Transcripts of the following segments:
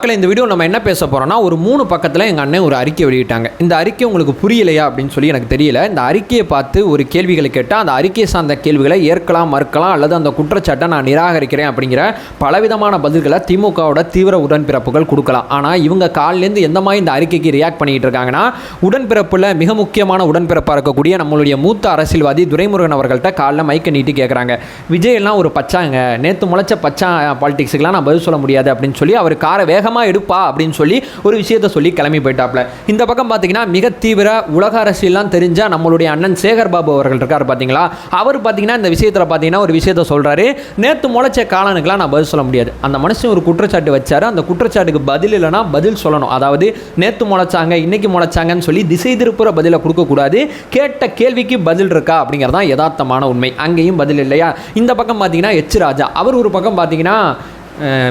மக்களை இந்த வீடியோ நம்ம என்ன பேச போகிறோம்னா ஒரு மூணு பக்கத்தில் எங்கள் அண்ணன் ஒரு அறிக்கை வெளியிட்டாங்க. இந்த அறிக்கை உங்களுக்கு புரியலையா அப்படின்னு சொல்லி எனக்கு தெரியல. இந்த அறிக்கையை பார்த்து ஒரு கேள்விகளை கேட்டால் அந்த அறிக்கையை சார்ந்த கேள்விகளை ஏற்கலாம் மறுக்கலாம் அல்லது அந்த குற்றச்சாட்டை நான் நிராகரிக்கிறேன் அப்படிங்கிற பலவிதமான பதில்களை திமுகவோட தீவிர உடன்பிறப்புகள் கொடுக்கலாம். ஆனால் இவங்க காலிலேருந்து எந்த மாதிரி இந்த அறிக்கைக்கு ரியாக்ட் பண்ணிட்டு இருக்காங்கன்னா உடன்பிறப்பில் மிக முக்கியமான உடன்பிறப்பாக இருக்கக்கூடிய நம்மளுடைய மூத்த அரசியல்வாதி துரைமுருகன் அவர்கள்ட்ட காலில் மைக்கை நீட்டி கேட்குறாங்க விஜய் எல்லாம் ஒரு பச்சாங்க. நேற்று முளைச்ச பச்சா பாலிடிக்ஸுக்கெலாம் நான் பதில் சொல்ல முடியாது அப்படின்னு சொல்லி அவர் காரை வேகமாக எடுப்பா அப்படின்னு சொல்லி ஒரு விஷயத்த சொல்லி கிளம்பி போயிட்டாப்ல. இந்த பக்கம் பார்த்தீங்கன்னா மிக தீவிர உலக அரசியல்லாம் தெரிஞ்ச நம்மளுடைய அண்ணன் சேகர் பாபு அவர்கள் இருக்கார் பார்த்தீங்களா அவர் பார்த்தீங்கன்னா இந்த விஷயத்தில் பார்த்தீங்கன்னா ஒரு விஷயத்த சொல்கிறாரு நேற்று முளைச்ச காலனுக்கெலாம் நான் பதில் சொல்ல முடியாது. அந்த மனுஷன் ஒரு குற்றச்சாட்டு வச்சார். அந்த குற்றச்சாட்டுக்கு பதில் இல்லைன்னா பதில் சொல்லணும். அதாவது நேற்று முளைச்சாங்க இன்னைக்கு முளைச்சாங்கன்னு சொல்லி திசை திருப்புற பதிலை கொடுக்கக்கூடாது கேட்ட கேள்விக்கு பதில் இருக்கா அப்படிங்கிறதான் யதார்த்தமான உண்மை. அங்கேயும் பதில் இல்லையா? இந்த பக்கம் பார்த்தீங்கன்னா எச் ராஜா. அவர் ஒரு பக்கம் பார்த்தீங்கன்னா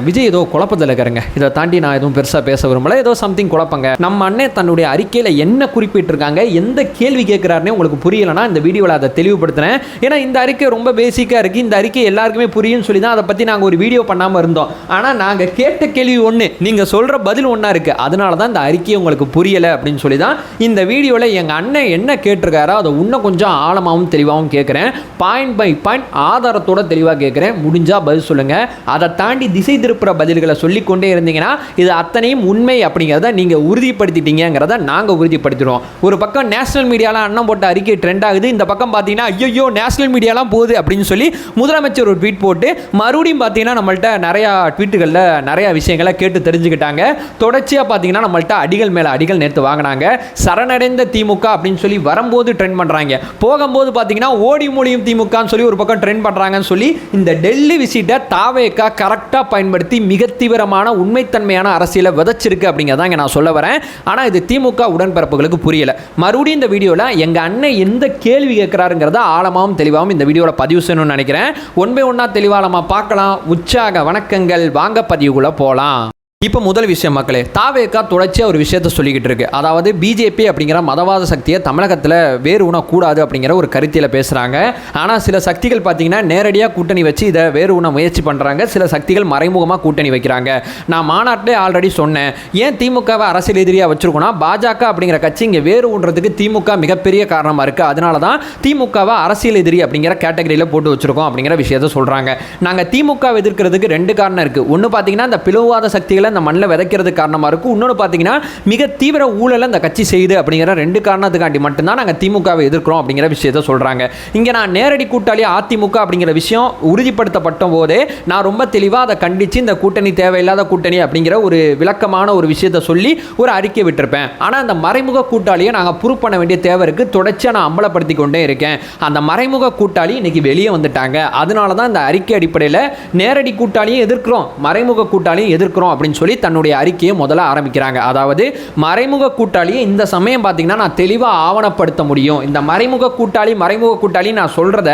விஜய் ஏதோ குழப்பத்தில் இருக்கிறங்க இதை தாண்டி நான் எதுவும் பெருசாக பேச விரும்பல. ஏதோ சம்திங் குழப்பங்க. நம்ம அண்ணன் தன்னுடைய அறிக்கையில் என்ன குறிப்பிட்டிருக்காங்க எந்த கேள்வி கேட்குறாருனே உங்களுக்கு புரியலைன்னா இந்த வீடியோவில் அதை தெளிவுபடுத்தினேன் ஏன்னா இந்த அறிக்கை ரொம்ப பேசிக்காக இருக்குது இந்த அறிக்கை எல்லாருக்குமே புரியும்னு சொல்லி தான் அதை பற்றி நாங்கள் ஒரு வீடியோ பண்ணாமல் இருந்தோம். ஆனால் நாங்கள் கேட்ட கேள்வி ஒன்று நீங்கள் சொல்கிற பதில் ஒன்றா இருக்குது அதனால தான் இந்த அறிக்கை உங்களுக்கு புரியலை அப்படின்னு சொல்லி தான் இந்த வீடியோவில் எங்கள் அண்ணன் என்ன கேட்டிருக்காரோ அதை இன்னும் கொஞ்சம் ஆழமாகவும் தெளிவாகவும் கேட்குறேன். பாயிண்ட் பை பாயிண்ட் ஆதாரத்தோட தெளிவாக கேட்குறேன். முடிஞ்சால் பதில் சொல்லுங்கள் அதை தாண்டி திசை திருப்புற பதில்களை சொல்லிக்கொண்டே இருந்தீங்கன்னா இது அத்தனையும் உண்மை அப்படிங்கிறத நீங்கள் உறுதிப்படுத்திட்டீங்கிறத நாங்கள் உறுதிப்படுத்திடுவோம் ஒரு பக்கம் நேஷனல் மீடியாலாம் அண்ணன் போட்ட அறிக்கை ட்ரெண்ட் ஆகுது இந்த பக்கம் பார்த்தீங்கன்னா ஐயோ நேஷனல் மீடியாலாம் போகுது அப்படின்னு சொல்லி முதலமைச்சர் ஒரு ட்வீட் போட்டு மறுபடியும் பார்த்தீங்கன்னா நம்மள்ட்ட நிறையா ட்வீட்டுகளில் நிறையா விஷயங்களை கேட்டு தெரிஞ்சுக்கிட்டாங்க. தொடர்ச்சியாக பார்த்தீங்கன்னா நம்மள்ட்ட அடிகள் மேலே அடிகள் நேற்று வாங்கினாங்க. சரணடைந்த திமுக அப்படின்னு சொல்லி வரும்போது ட்ரெண்ட் பண்ணுறாங்க போகும்போது பார்த்தீங்கன்னா ஓடி மொழியும் திமுகன்னு சொல்லி ஒரு பக்கம் ட்ரெண்ட் பண்ணுறாங்கன்னு சொல்லி இந்த டெல்லி விசிட்டை தாவேக்கா கரெக்டாக பயன்படுத்தி மிக தீவிரமான உண்மைத்தன்மையான அரசியலை விதைச்சிருக்கு அப்படிங்கிறதான் இங்கே நான் சொல்ல வரேன். ஆனால் இது திமுக உடன்பிறப்புகளுக்கு புரியல. மறுபடியும் இந்த வீடியோவில் எங்கள் அண்ணன் எந்த கேள்வி கேட்குறாருங்கிறத ஆழமாகவும் தெளிவாகவும் இந்த வீடியோவில் பதிவு செய்யணும்னு நினைக்கிறேன். ஒன் பை ஒன்றா தெளிவாளமாக பார்க்கலாம். உற்சாக வணக்கங்கள். வாங்க பதிவுக்குள்ளே போகலாம் இப்போ முதல் விஷயம் மக்களே தாவேக்கா தொடர்ச்சியாக ஒரு விஷயத்த சொல்லிக்கிட்டு இருக்கு. அதாவது பிஜேபி அப்படிங்கிற மதவாத சக்தியை தமிழகத்தில் வேறு உணக்கூடாது அப்படிங்கிற ஒரு கருத்தியில் பேசுகிறாங்க ஆனால் சில சக்திகள் பார்த்தீங்கன்னா நேரடியாக கூட்டணி வச்சு இதை வேறு உண முயற்சி பண்ணுறாங்க சில சக்திகள் மறைமுகமாக கூட்டணி வைக்கிறாங்க. நான் மாநாட்டிலே ஆல்ரெடி சொன்னேன். ஏன் திமுகவை அரசியல் எதிரியாக வச்சுருக்கோன்னா பாஜக அப்படிங்கிற கட்சி இங்கே வேறு ஒன்றதுக்கு திமுக மிகப்பெரிய காரணமாக இருக்குது அதனால தான் திமுகவை அரசியல் எதிரி அப்படிங்கிற கேட்டகரியில் போட்டு வச்சுருக்கோம் அப்படிங்கிற விஷயத்த சொல்கிறாங்க நாங்கள் திமுக எதிர்க்கிறதுக்கு ரெண்டு காரணம் இருக்குது ஒன்று பார்த்தீங்கன்னா இந்த பிளவுவாத சக்திகளை இந்த மண்ணில் விதைக்கிறது காரணமாக இருக்கும். இன்னொன்று பார்த்தீங்கன்னா மிக தீவிர ஊழலை இந்த கட்சி செய்யுது அப்படிங்கிற ரெண்டு காரணத்துக்காண்டி மட்டும்தான் நாங்கள் திமுகவை எதிர்க்கிறோம் அப்படிங்கிற விஷயத்த சொல்கிறாங்க இங்கே நான் நேரடி கூட்டாளி அதிமுக அப்படிங்கிற விஷயம் உறுதிப்படுத்தப்பட்ட போதே நான் ரொம்ப தெளிவாக அதை கண்டித்து இந்த கூட்டணி தேவையில்லாத கூட்டணி அப்படிங்கிற ஒரு விளக்கமான ஒரு விஷயத்தை சொல்லி ஒரு அறிக்கை விட்டுருப்பேன். ஆனால் அந்த மறைமுக கூட்டாளியை நாங்கள் ப்ரூவ் பண்ண வேண்டிய தேவை இருக்குது தொடர்ச்சியாக நான் அம்பலப்படுத்தி கொண்டே இருக்கேன். அந்த மறைமுக கூட்டாளி இன்னைக்கு வெளியே வந்துட்டாங்க. அதனால தான் இந்த அறிக்கை அடிப்படையில் நேரடி கூட்டாளியும் எதிர்க்கிறோம். மறைமுக கூட்டாளியும் எதிர்க்கிறோம் அப்படின்னு சொல்லி தன்னுடைய அறிக்கையை முதல்ல ஆரம்பிக்கிறாங்க. அதாவது மறைமுக கூட்டாளியை இந்த சமயம் பார்த்தீங்கன்னா நான் தெளிவாக ஆவணப்படுத்த முடியும். இந்த மறைமுக கூட்டாளி மறைமுக கூட்டாளி நான் சொல்கிறத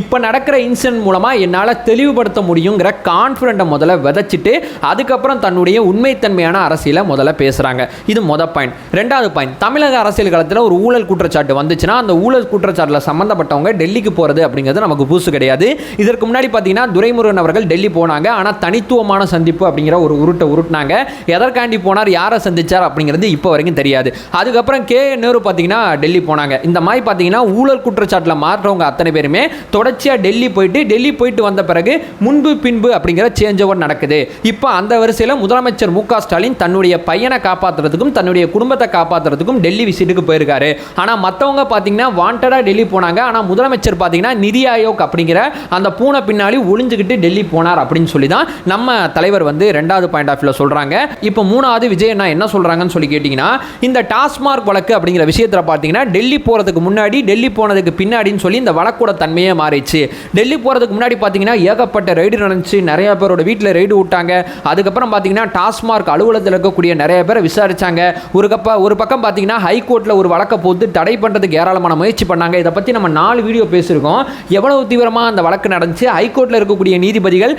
இப்போ நடக்கிற இன்சிடென்ட் மூலமாக என்னால் தெளிவுபடுத்த முடியுங்கிற கான்ஃபிடண்ட்டை முதல்ல விதைச்சிட்டு அதுக்கப்புறம் தன்னுடைய உண்மைத்தன்மையான அரசியலை முதல்ல பேசுகிறாங்க இது மொத பாயிண்ட் ரெண்டாவது பாயிண்ட் தமிழக அரசியல் காலத்தில் ஒரு ஊழல் குற்றச்சாட்டு வந்துச்சுன்னா அந்த ஊழல் குற்றச்சாட்டில் சம்மந்தப்பட்டவங்க டெல்லிக்கு போகிறது அப்படிங்கிறது நமக்கு புதுசு கிடையாது. இதற்கு முன்னாடி பார்த்தீங்கன்னா துரைமுருகன் அவர்கள் டெல்லி போனாங்க. ஆனால் தனித்துவமான சந்திப்பு அப்படிங்கிற ஒரு உருட்டை உருட்டினாங்க எதற்காண்டி போனார் யாரை சந்திச்சார் அப்படிங்கிறது இப்போ வரைக்கும் தெரியாது. அதுக்கப்புறம் கே நேரு பார்த்தீங்கன்னா டெல்லி போனாங்க. இந்த மாதிரி பார்த்தீங்கன்னா ஊழல் குற்றச்சாட்டில் மாற்றவங்க அத்தனை பேருமே தொடர்ச்சியாக டெல்லி போயிட்டு டெல்லி போயிட்டு வந்த பிறகு முன்பு பின்பு அப்படிங்கிற சேஞ்ச் ஓவர் நடக்குது. இப்போ அந்த வரிசையில் முதலமைச்சர் மு க ஸ்டாலின் தன்னுடைய பையனை காப்பாற்றுறதுக்கும் தன்னுடைய குடும்பத்தை காப்பாற்றுறதுக்கும் டெல்லி விசிட்டுக்கு போயிருக்காரு. ஆனால் மற்றவங்க பார்த்தீங்கன்னா வாண்டடாக டெல்லி போனாங்க. ஆனால் முதலமைச்சர் பார்த்தீங்கன்னா நிதி ஆயோக் அப்படிங்கிற அந்த பூனை பின்னாடி ஒளிஞ்சுக்கிட்டு டெல்லி போனார் அப்படின்னு சொல்லி தான் நம்ம தலைவர் வந்து ரெண்டாவது பாயிண்ட் ஆஃப் வியூவில் சொல்கிறாங்க இப்போ மூணாவது விஜய் அண்ணா என்ன சொல்கிறாங்கன்னு சொல்லி கேட்டிங்கன்னா இந்த டாஸ்மார்க் வழக்கு அப்படிங்கிற விஷயத்தில் பார்த்தீங்கன்னா டெல்லி போகிறதுக்கு முன்னாடி டெல்லி போனதுக்கு பின்னாடின்னு சொல்லி இந்த வழக்கோட தன்மையே மாறிடுச்சு. டெல்லி போகிறதுக்கு முன்னாடி பார்த்தீங்கன்னா ஏகப்பட்ட ரைடு நடந்துச்சு. நிறைய பேரோட வீட்டில் ரைடு விட்டாங்க. அதுக்கப்புறம் பார்த்தீங்கன்னா டாஸ்மார்க் அலுவலகத்தில் இருக்கக்கூடிய நிறைய பேரை விசாரிச்சாங்க. ஒரு கப்ப ஒரு பக்கம் பார்த்தீங்கன்னா ஹைகோர்ட்டில் ஒரு வழக்கை போட்டு தடை பண்ணுறதுக்கு ஏராளமான முயற்சி பண்ணாங்க. இதை பற்றி நம்ம நாலு வீடியோ பேசியிருக்கோம். எவ்வளவு தீவிரமாக அந்த வழக்கு நடந்துச்சு? ஹைகோர்ட்டில் இருக்கக்கூடிய நீதிபதிகள்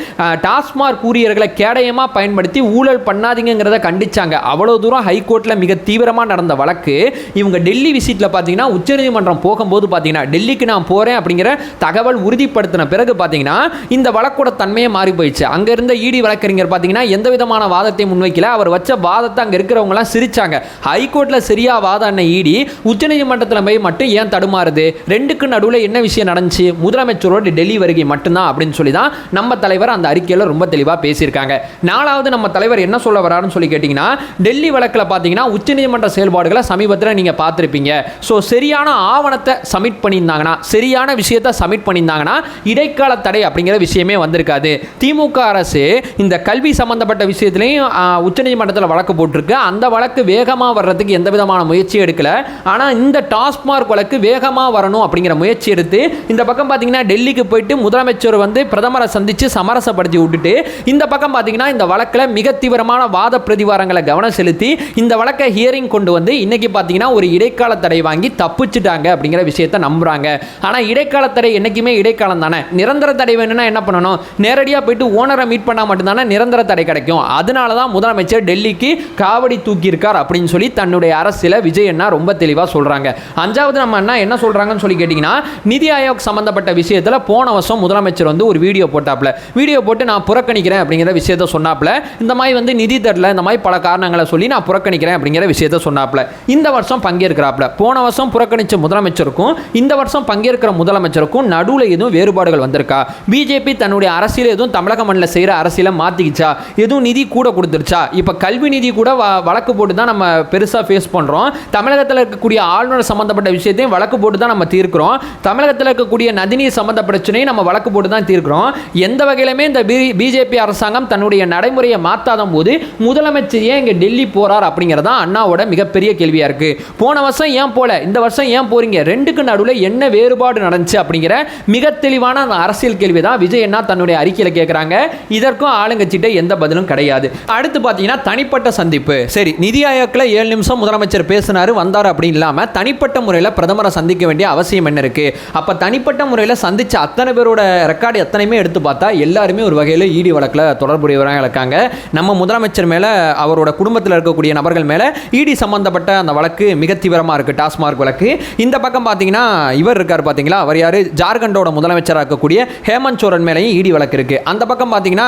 டாஸ்மார்க் ஊழியர்களை கேடயமாக பயன்படுத்தி ஊழல் ஊழல் பண்ணாதீங்கிறத கண்டிச்சாங்க. அவ்வளோ தூரம் ஹைகோர்ட்டில் மிக தீவிரமாக நடந்த வழக்கு. இவங்க டெல்லி விசிட்டில் பார்த்தீங்கன்னா உச்சநீதிமன்றம் போகும்போது பார்த்தீங்கன்னா டெல்லிக்கு நான் போகிறேன் அப்படிங்கிற தகவல் உறுதிப்படுத்தின பிறகு பார்த்தீங்கன்னா இந்த வழக்கோட தன்மையை மாறி போயிடுச்சு. அங்கே இருந்த இடி வழக்கறிஞர் பார்த்தீங்கன்னா எந்த விதமான வாதத்தை முன்வைக்கல. அவர் வச்ச வாதத்தை அங்கே இருக்கிறவங்களாம் சிரிச்சாங்க. ஹைகோர்ட்டில் சரியா வாதம் என்ன இடி உச்சநீதிமன்றத்தில் போய் மட்டும் ஏன் தடுமாறுது? ரெண்டுக்கு நடுவில் என்ன விஷயம் நடந்துச்சு? முதலமைச்சரோட டெல்லி வருகை மட்டும்தான் அப்படின்னு சொல்லி தான் நம்ம தலைவர் அந்த அறிக்கையில் ரொம்ப தெளிவாக பேசியிருக்காங்க. நாலாவது நம்ம தலைவர் என்ன சொல்ல வராருன்னு சொல்லி கேட்டிங்கன்னா டெல்லி வழக்கில் பார்த்தீங்கன்னா உச்சநீதிமன்ற செயல்பாடுகளை சமீபத்தில் நீங்கள் பார்த்துருப்பீங்க. ஸோ சரியான ஆவணத்தை சப்மிட் பண்ணியிருந்தாங்கன்னா சரியான விஷயத்தை சப்மிட் பண்ணியிருந்தாங்கன்னா இடைக்கால தடை அப்படிங்கிற விஷயமே வந்திருக்காது. திமுக அரசு இந்த கல்வி சம்பந்தப்பட்ட விஷயத்துலையும் உச்சநீதிமன்றத்தில் வழக்கு போட்டிருக்கு. அந்த வழக்கு வேகமாக வர்றதுக்கு எந்த விதமான முயற்சியும் எடுக்கல. ஆனால் இந்த டாஸ்மார்க் வழக்கு வேகமாக வரணும் அப்படிங்கிற முயற்சி எடுத்து இந்த பக்கம் பார்த்தீங்கன்னா டெல்லிக்கு போயிட்டு முதலமைச்சர் வந்து பிரதமரை சந்தித்து சமரசப்படுத்தி விட்டுட்டு இந்த பக்கம் பார்த்தீங்கன்னா இந்த வழக்கில் மிக தீவிரமான வாத பிரதிவாரங்களை கவனம் செலுத்தி இந்த வழக்கை ஹியரிங் கொண்டு வந்து இன்னைக்கு பார்த்தீங்கன்னா ஒரு இடைக்கால தடை வாங்கி தப்பிச்சிட்டாங்க அப்படிங்கிற விஷயத்தை நம்புறாங்க. ஆனால் இடைக்கால தடை என்னைக்குமே இடைக்காலம் தானே. நிரந்தர தடை வேணும்னா என்ன பண்ணணும்? நேரடியாக போயிட்டு ஓனரை மீட் பண்ணால் மட்டும்தானே நிரந்தர தடை கிடைக்கும். அதனால தான் முதலமைச்சர் டெல்லிக்கு காவடி தூக்கியிருக்கார் அப்படின்னு சொல்லி தன்னுடைய அரசியல விஜய் அண்ணா ரொம்ப தெளிவாக சொல்கிறாங்க அஞ்சாவது நம்ம அண்ணா என்ன சொல்கிறாங்கன்னு சொல்லி கேட்டிங்கன்னா நிதி ஆயோக் சம்மந்தப்பட்ட விஷயத்தில் போன வருஷம் முதலமைச்சர் வந்து ஒரு வீடியோ போட்டாப்ல வீடியோ போட்டு நான் புறக்கணிக்கிறேன் அப்படிங்கிற விஷயத்த சொன்னாப்ல இந்த மாதிரி வந்து நிதி தரல இந்த மாதிரி பல காரணங்களை சொல்லி நான் புறக்கணிக்கிறேன் அப்படிங்கிற விஷயத்த சொன்னாப்ல இந்த வருஷம் பங்கேற்கிறாப்ல போன வருஷம் புறக்கணிச்ச முதலமைச்சருக்கும் இந்த வருஷம் பங்கேற்கிற முதலமைச்சருக்கும் நடுவில் எதுவும் வேறுபாடுகள் வந்திருக்கா? பிஜேபி தன்னுடைய அரசியல் எதுவும் தமிழக மண்ணில் செய்கிற அரசியலை மாற்றிக்கிச்சா எதுவும் நிதி கூட கொடுத்துருச்சா? இப்போ கல்வி நிதி கூட வழக்கு போட்டு தான் நம்ம பெருசாக ஃபேஸ் பண்ணுறோம் தமிழகத்தில் இருக்கக்கூடிய ஆளுநர் சம்மந்தப்பட்ட விஷயத்தையும் வழக்கு போட்டு தான் நம்ம தீர்க்கிறோம். தமிழகத்தில் இருக்கக்கூடிய நதிநீர் சம்மந்த பிரச்சனையும் நம்ம வழக்கு போட்டு தான் தீர்க்கிறோம். எந்த வகையிலுமே இந்த பிஜேபி அரசாங்கம் தன்னுடைய நடைமுறையை மாற்றாத போது முதலமைச்சர் ஏன் இங்கே டெல்லி போறார் அப்படிங்கிறதா அண்ணாவோட மிகப்பெரிய கேள்வியாக இருக்குது போன வருஷம் ஏன் போல இந்த வருஷம் ஏன் போகிறீங்க ரெண்டுக்கு நடுவில் என்ன வேறுபாடு நடந்துச்சு அப்படிங்கிற மிக தெளிவான அந்த அரசியல் கேள்வி தான் விஜய் அண்ணா தன்னுடைய அறிக்கையில் கேட்குறாங்க இதற்கும் ஆளுங்கட்சிகிட்ட எந்த பதிலும் கிடையாது. அடுத்து பார்த்தீங்கன்னா தனிப்பட்ட சந்திப்பு. சரி நிதி ஆயோக்கில் ஏழு நிமிஷம் முதலமைச்சர் பேசினார் வந்தார் அப்படின்னு இல்லாமல் தனிப்பட்ட முறையில் பிரதமரை சந்திக்க வேண்டிய அவசியம் என்ன இருக்கு? அப்போ தனிப்பட்ட முறையில் சந்திச்ச அத்தனை பேரோட ரெக்கார்டு எத்தனையுமே எடுத்து பார்த்தா எல்லாருமே ஒரு வகையில் ஈடி வழக்கில் தொடர்புடையவராக இருக்காங்க. நம்ம முதலமைச்சர் மேலே அவரோட குடும்பத்தில் இருக்கக்கூடிய நபர்கள் மேலே இடி சம்பந்தப்பட்ட அந்த வழக்கு மிக தீவிரமாக இருக்குது டாஸ்மார்க் வழக்கு. இந்த பக்கம் பார்த்தீங்கன்னா இவர் இருக்கார் பார்த்தீங்களா அவர் யார்? ஜார்க்கண்டோட முதலமைச்சராக இருக்கக்கூடிய ஹேமந்த் சோரன் மேலேயும் இடி வழக்கு இருக்குது அந்த பக்கம் பார்த்தீங்கன்னா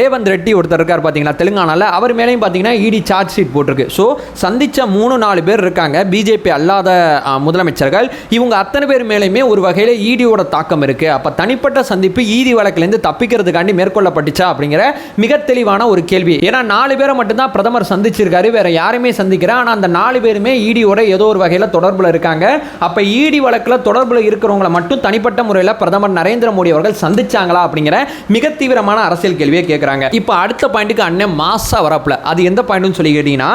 ரேவந்த் ரெட்டி ஒருத்தர் இருக்கார் பார்த்தீங்களா தெலுங்கானாவில் அவர் மேலேயும் பார்த்தீங்கன்னா இடி சார்ஜ் ஷீட் போட்டிருக்கு. ஸோ சந்தித்த மூணு நாலு பேர் இருக்காங்க. பிஜேபி அல்லாத முதலமைச்சர்கள். இவங்க அத்தனை பேர் மேலேயுமே ஒரு வகையில் ஈடியோட தாக்கம் இருக்குது அப்போ தனிப்பட்ட சந்திப்பு ஈடி வழக்குலேருந்து தப்பிக்கிறதுக்காண்டி மேற்கொள்ளப்பட்டுச்சா அப்படிங்கிற மிக தெளிவான ஒரு கேள்வி ஏன்னா நாலு பேரை மட்டும்தான் பிரதமர் சந்திச்சிருக்காரு வேற யாருமே சந்திக்கிறேன் ஆனால் அந்த நாலு பேருமே ஈடியோட ஏதோ ஒரு வகையில் தொடர்பில் இருக்காங்க. அப்போ ஈடி வழக்கில் தொடர்பில் இருக்கிறவங்களை மட்டும் தனிப்பட்ட முறையில் பிரதமர் நரேந்திர மோடி அவர்கள் சந்திச்சாங்களா அப்படிங்கிற மிக தீவிரமான அரசியல் கேள்வியை கேட்குறாங்க இப்போ அடுத்த பாயிண்ட்டுக்கு அண்ணன் மாசா வரப்பில். அது எந்த பாயிண்ட்னு சொல்லி கேட்டிங்கன்னா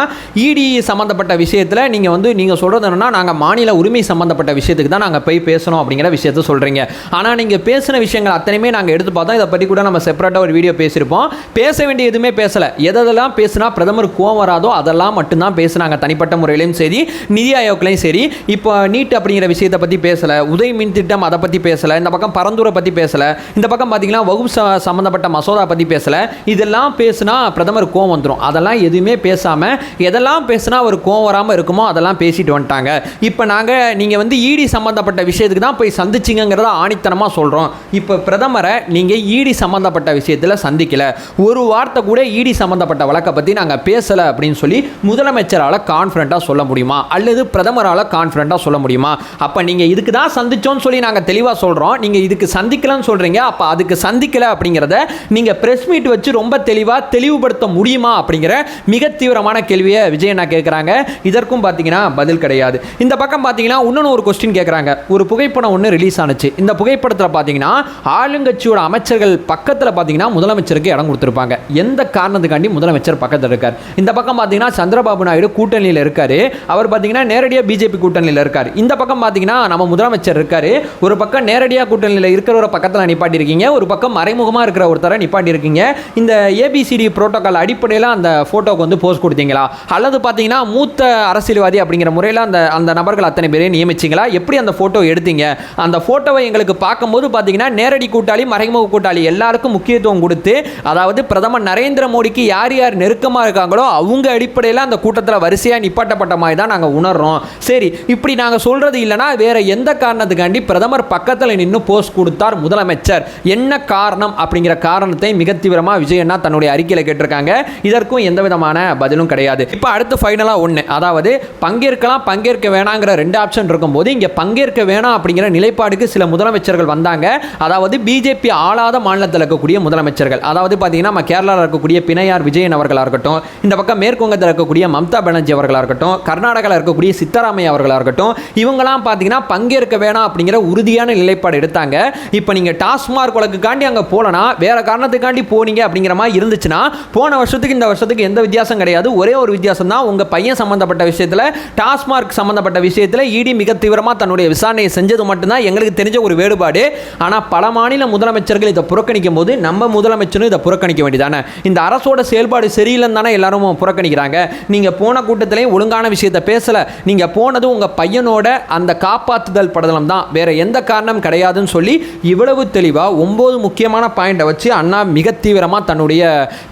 இடி சம்மந்தப்பட்ட விஷயத்தில் நீங்கள் வந்து நீங்கள் சொல்கிறது என்னன்னா நாங்கள் மாநில உரிமை சம்மந்தப்பட்ட விஷயத்துக்கு தான் நாங்கள் போய் பேசணும் அப்படிங்கிற விஷயத்த சொல்கிறீங்க ஆனால் நீங்கள் பேசின விஷயங்கள் அத்தனையுமே நாங்கள் எடுத்து பார்த்தோம். இதை பற்றி கூட நம்ம செப்பரேட்டாக ஒரு வீடியோ பேசியிருப்போம். பேச வேண்டிய எதுவுமே பேசலை. எதெல்லாம் பேசினா பிரதமர் கோவம் வராதோ அதெல்லாம் மட்டும்தான் பேசுனாங்க. தனிப்பட்ட முறையிலையும் சரி நிதி ஆயோக்லையும் சரி. இப்போ நீட் அப்படிங்கிற விஷயத்தை பற்றி பேசலை உதய் மின் திட்டம் அதை பற்றி பேசலை இந்த பக்கம் பரந்தூரை பற்றி பேசலை இந்த பக்கம் பார்த்தீங்கன்னா வகுப்பு ச- சம்மந்தப்பட்ட மசோதா பற்றி பேசலை. இதெல்லாம் பேசுனா பிரதமர் கோவம் வந்துடும் அதெல்லாம் எதுவுமே பேசாமல் எதெல்லாம் பேசுனா அவர் கோவம் வராமல் இருக்குமோ அதெல்லாம் பேசிட்டு வந்துட்டாங்க. இப்போ நாங்கள் நீங்கள் வந்து ஈடி சம்மந்தப்பட்ட விஷயத்துக்கு தான் போய் சந்திச்சிங்கிறத ஆணித்தனமாக சொல்கிறோம் இப்போ பிரதமரை நீங்கள் ஈடி சம்மந்தப்பட்ட விஷயத்தில் சந்திக்கலை. ஒரு வார்த்தை கூட ஈடி சம்மந்தப்பட்ட வழக்கை பற்றி நாங்கள் பேசலை அப்படின்னு சொல்லி முதலமைச்சரால் கான்ஃபிடண்ட்டாக சொல்ல முடியுமா? அல்லது பிரதமரால் கான்ஃபிடண்ட்டாக சொல்ல முடியுமா? அப்போ நீங்கள் இதுக்கு தான் சந்திச்சோன்னு சொல்லி நாங்கள் தெளிவாக சொல்கிறோம் நீங்கள் இதுக்கு சந்திக்கலன்னு சொல்கிறீங்க அப்போ அதுக்கு சந்திக்கலை அப்படிங்கிறத நீங்கள் ப்ரெஸ் மீட் வச்சு ரொம்ப தெளிவாக தெளிவுபடுத்த முடியுமா அப்படிங்கிற மிக தீவிரமான கேள்வியை விஜயண்ணா கேட்குறாங்க. இதற்கும் பார்த்தீங்கன்னா பதில் கிடையாது. இந்த பக்கம் பார்த்தீங்கன்னா இன்னொன்று ஒரு கொஸ்டின் கேட்குறாங்க. ஒரு புகைப்படம் ஒன்று ரிலீஸ் ஆனுச்சு. இந்த புகைப்படத்தில் பார்த்தீங்கன்னா ஆளுங்கட்சியோட அமைச்சர்கள் பக்கத்தில் பார்த்தீங்கன்னா முதலமைச்சருக்கு இடம் கொடுத்துருப்பாங்க. எந்த காரணம் காரணத்துக்காண்டி முதலமைச்சர் பக்கத்தில் இருக்கார். இந்த பக்கம் பார்த்தீங்கன்னா சந்திரபாபு நாயுடு கூட்டணியில் இருக்காரு. அவர் பார்த்தீங்கன்னா நேரடியாக பிஜேபி கூட்டணியில் இருக்கார். இந்த பக்கம் பார்த்தீங்கன்னா நம்ம முதலமைச்சர் இருக்கார். ஒரு பக்கம் நேரடியாக கூட்டணியில் இருக்கிறவரை பக்கத்தில் நிப்பாட்டியிருக்கீங்க. ஒரு பக்கம் மறைமுகமாக இருக்கிற ஒருத்தரை நிப்பாட்டியிருக்கீங்க. இந்த ஏபிசிடி புரோட்டோக்கால் அடிப்படையில் அந்த ஃபோட்டோக்கு வந்து போஸ்ட் கொடுத்தீங்களா? அல்லது பார்த்தீங்கன்னா மூத்த அரசியல்வாதி அப்படிங்கிற முறையில் அந்த அந்த நபர்கள் அத்தனை பேரையும் நியமிச்சிங்களா? எப்படி அந்த ஃபோட்டோ எடுத்தீங்க? அந்த ஃபோட்டோவை எங்களுக்கு பார்க்கும்போது பார்த்தீங்கன்னா நேரடி கூட்டாளி மறைமுக கூட்டாளி எல்லாருக்கும் முக்கியத்துவம் கொடுத்து அதாவது பிரதமர் நரேந்திர மோடி மோடிக்கு யார் யார் நெருக்கமாக இருக்காங்களோ அவங்க அடிப்படையில் அந்த கூட்டத்தில் வரிசையாக நிப்பாட்டப்பட்ட மாதிரி தான் நாங்கள் உணர்றோம். சரி இப்படி நாங்கள் சொல்கிறது இல்லைனா வேறு எந்த காரணத்துக்காண்டி பிரதமர் பக்கத்தில் நின்று போஸ்ட் கொடுத்தார் முதலமைச்சர். என்ன காரணம் அப்படிங்கிற காரணத்தை மிக தீவிரமாக விஜயண்ணா தன்னுடைய அறிக்கையில் கேட்டிருக்காங்க. இதற்கும் எந்த விதமான பதிலும் கிடையாது. இப்போ அடுத்து ஃபைனலாக ஒன்று அதாவது பங்கேற்கலாம் பங்கேற்க வேணாங்கிற ரெண்டு ஆப்ஷன் இருக்கும்போது இங்கே பங்கேற்க வேணாம் அப்படிங்கிற நிலைப்பாடுக்கு சில முதலமைச்சர்கள் வந்தாங்க. அதாவது பிஜேபி ஆளாத மாநிலத்தில் இருக்கக்கூடிய முதலமைச்சர்கள். அதாவது பார்த்தீங்கன்னா நம்ம கேரளாவில் இருக்கக்கூடிய வினயார் விஜயன் அவர்களாக இருக்கட்டும் இந்த பக்கம் மேற்குவங்கத்தில் இருக்கக்கூடிய மம்தா பானர்ஜி அவர்களாக இருக்கட்டும் கர்நாடகாவில் இருக்கக்கூடிய சித்தராமையா அவர்களாக இருக்கட்டும் இவங்கெல்லாம் பார்த்தீங்கன்னா பங்கேற்க வேணாம் அப்படிங்கிற உறுதியான நிலைப்பாடு எடுத்தாங்க. இப்போ நீங்கள் டாஸ்மார்க் வழக்குக்காண்டி அங்கே போகலனா வேற காரணத்துக்காண்டி போனீங்க அப்படிங்கிற மாதிரி இருந்துச்சுன்னா போன வருஷத்துக்கு இந்த வருஷத்துக்கு எந்த வித்தியாசம் கிடையாது. ஒரே ஒரு வித்தியாசம் தான் உங்கள் பையன் சம்மந்தப்பட்ட விஷயத்தில் டாஸ்மார்க் சம்மந்தப்பட்ட விஷயத்தில் இடி மிக தீவிரமாக தன்னுடைய விசாரணையை செஞ்சது மட்டும்தான் எங்களுக்கு தெரிஞ்ச ஒரு வேறுபாடு. ஆனால் பல மாநில முதலமைச்சர்கள் இதை புறக்கணிக்கும் போது நம்ம முதலமைச்சரும் இதை புறக்கணிக்க வேண்டியதானே. இந்த அரசு அரசோட செயல்பாடு சரியில்லைன்னு தானே எல்லாரும் புறக்கணிக்கிறாங்க. நீங்கள் போன கூட்டத்திலையும் ஒழுங்கான விஷயத்தை பேசலை. நீங்கள் போனது உங்கள் பையனோட அந்த காப்பாற்றுதல் படலம் தான். வேற எந்த காரணம் கிடையாதுன்னு சொல்லி இவ்வளவு தெளிவாக ஒம்பது முக்கியமான பாயிண்டை வச்சு அண்ணா மிக தீவிரமாக தன்னுடைய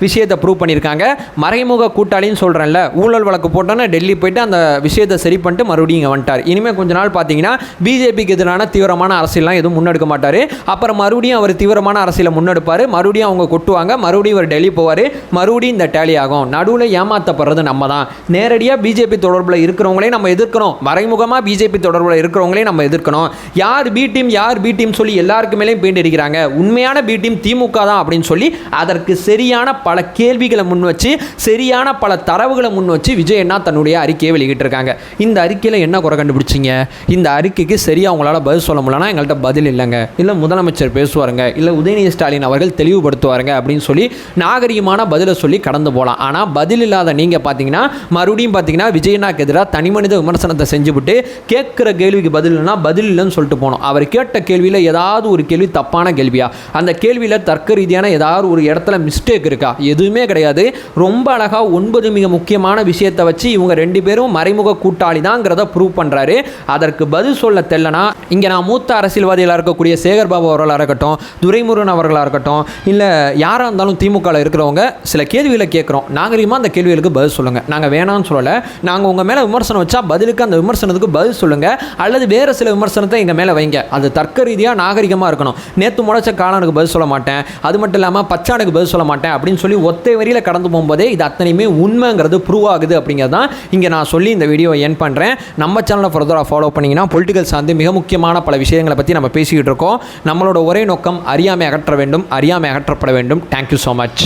விஷயத்தை ப்ரூவ் பண்ணியிருக்காங்க. மறைமுக கூட்டாளின்னு சொல்கிறேன்ல ஊழல் வழக்கு போட்டோன்னே டெல்லி போயிட்டு அந்த விஷயத்தை சரி பண்ணிட்டு மறுபடியும் இங்கே வந்துட்டார். இனிமேல் கொஞ்ச நாள் பார்த்தீங்கன்னா பிஜேபிக்கு எதிரான தீவிரமான அரசியல்லாம் எதுவும் முன்னெடுக்க மாட்டார். அப்புறம் மறுபடியும் அவர் தீவிரமான அரசியலை முன்னெடுப்பார். மறுபடியும் அவங்க கொட்டுவாங்க. மறுபடியும் அவர் டெல்லி போவார். மறுபடியும் இந்த டேலி ஆகும். நடுவில் ஏமாத்தப்படுறது நம்ம தான் நேரடியாக பிஜேபி தொடர்பில் இருக்கிறவங்களையும் நம்ம எதிர்க்கணும். மறைமுகமாக பிஜேபி தொடர்பில் இருக்கிறவங்களையும் நம்ம எதிர்க்கணும். யார் பி டீம் யார் பி டீம் சொல்லி எல்லாருக்கு மேலேயும் பெயிண்ட் அடிக்கிறாங்க உண்மையான பி டீம் திமுக தான் அப்படின்னு சொல்லி அதற்கு சரியான பல கேள்விகளை முன் வச்சு சரியான பல தரவுகளை முன் வச்சு விஜய் என்ன தன்னுடைய அறிக்கையை வெளியிட்டிருக்காங்க. இந்த அறிக்கையில் என்ன குறை கண்டுபிடிச்சிங்க? இந்த அறிக்கைக்கு சரியாக உங்களால் பதில் சொல்ல முடியலன்னா எங்கள்கிட்ட பதில் இல்லைங்க. இல்லை முதலமைச்சர் பேசுவாருங்க. இல்லை உதயநிதி ஸ்டாலின் அவர்கள் தெளிவுபடுத்துவாருங்க அப்படின்னு சொல்லி நாகரிகமான பதிலை சொல்லி கடந்து போகலாம். ஆனால் பதில் இல்லாத நீங்கள் பார்த்தீங்கன்னா மறுபடியும் பார்த்தீங்கன்னா விஜயனாக்கு எதிராக தனிமனித விமர்சனத்தை செஞ்சுவிட்டு கேட்குற கேள்விக்கு பதில் இல்லைன்னா பதில் இல்லைன்னு சொல்லிட்டு போனோம். அவர் கேட்ட கேள்வியில் ஏதாவது ஒரு கேள்வி தப்பான கேள்வியா? அந்த கேள்வியில் தர்க்க ரீதியான ஏதாவது ஒரு இடத்துல மிஸ்டேக் இருக்கா? எதுவுமே கிடையாது. ரொம்ப அழகாக ஒன்பது மிக முக்கியமான விஷயத்தை வச்சு இவங்க ரெண்டு பேரும் மறைமுக கூட்டாளி தாங்கிறத ப்ரூவ் பண்ணுறாரு அதற்கு பதில் சொல்ல தெல்லனா இங்கே நான் மூத்த அரசியல்வாதிகளாக இருக்கக்கூடிய சேகர் பாபு அவர்களாக இருக்கட்டும் துரைமுருகன் அவர்களாக இருக்கட்டும் இல்லை யாராக இருந்தாலும் திமுகவில் இருக்கிறவங்க சில கேள்விகளை கேட்குறோம். நாகரிகமாக அந்த கேள்விகளுக்கு பதில் சொல்லுங்கள் நாங்கள் வேணாம்னு சொல்லலை. நாங்கள் உங்கள் மேலே விமர்சனம் வச்சா பதிலுக்கு அந்த விமர்சனத்துக்கு பதில் சொல்லுங்கள் அல்லது வேறு சில விமர்சனத்தை எங்கள் மேலே வைங்க. அது தர்க்க ரீதியாக நாகரிகமாக இருக்கணும். நேற்று முளைச்ச காலனுக்கு பதில் சொல்ல மாட்டேன். அது மட்டும் இல்லாமல் பச்சானுக்கு பதில் சொல்ல மாட்டேன் அப்படின்னு சொல்லி ஒத்தை வரியில் கடந்து போகும்போதே இது அத்தனையுமே உண்மைங்கிறது ப்ரூவ் ஆகுது அப்படிங்கிறது தான் இங்கே நான் சொல்லி இந்த வீடியோ என் பண்ணுறேன் நம்ம சேனலை ஃபர்தராக ஃபாலோ பண்ணிங்கன்னா பொலிட்டிக்கல் சார்ந்து மிக முக்கியமான பல விஷயங்களை பற்றி நம்ம பேசிக்கிட்டு இருக்கோம். நம்மளோட ஒரே நோக்கம் அறியாமை அகற்ற வேண்டும். அறியாமை அகற்றப்பட வேண்டும். Thank you so much